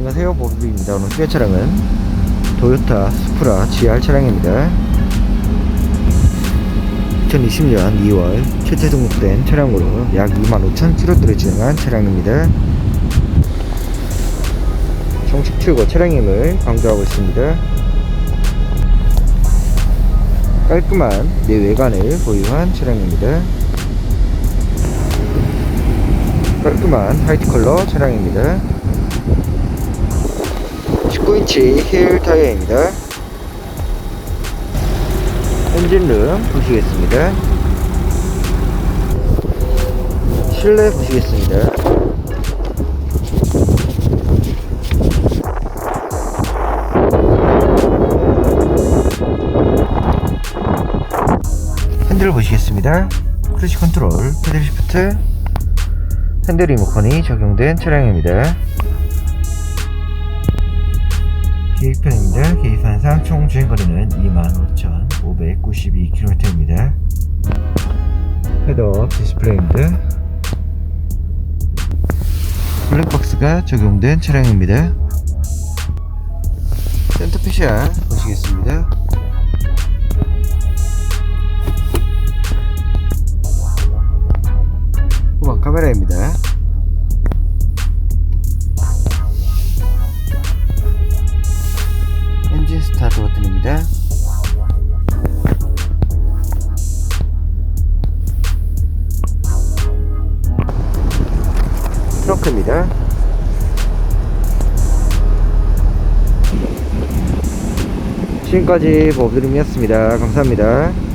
안녕하세요 보비입니다. 오늘 소개 차량은 도요타 스프라 GR 차량입니다. 2020년 2월 최대 등록된 차량으로 약 25,000km를 주행한 차량입니다. 정식 출고 차량임을 강조하고 있습니다. 깔끔한 내외관을 보유한 차량입니다. 깔끔한 화이트 컬러 차량입니다 19인치 힐 타이어입니다. 엔진룸 보시겠습니다. 실내 보시겠습니다. 핸들 보시겠습니다. 크루즈 컨트롤, 패들 시프트, 핸들 리모컨이 적용된 차량입니다. 계기판입니다. 계기판상 총 주행거리는 25,592km입니다. 헤드업 디스플레이입니다. 블랙박스가 적용된 차량입니다. 센터피시아 보시겠습니다. 후방 카메라입니다. 스타트 버튼입니다. 트렁크입니다. 지금까지 보드림이었습니다. 감사합니다.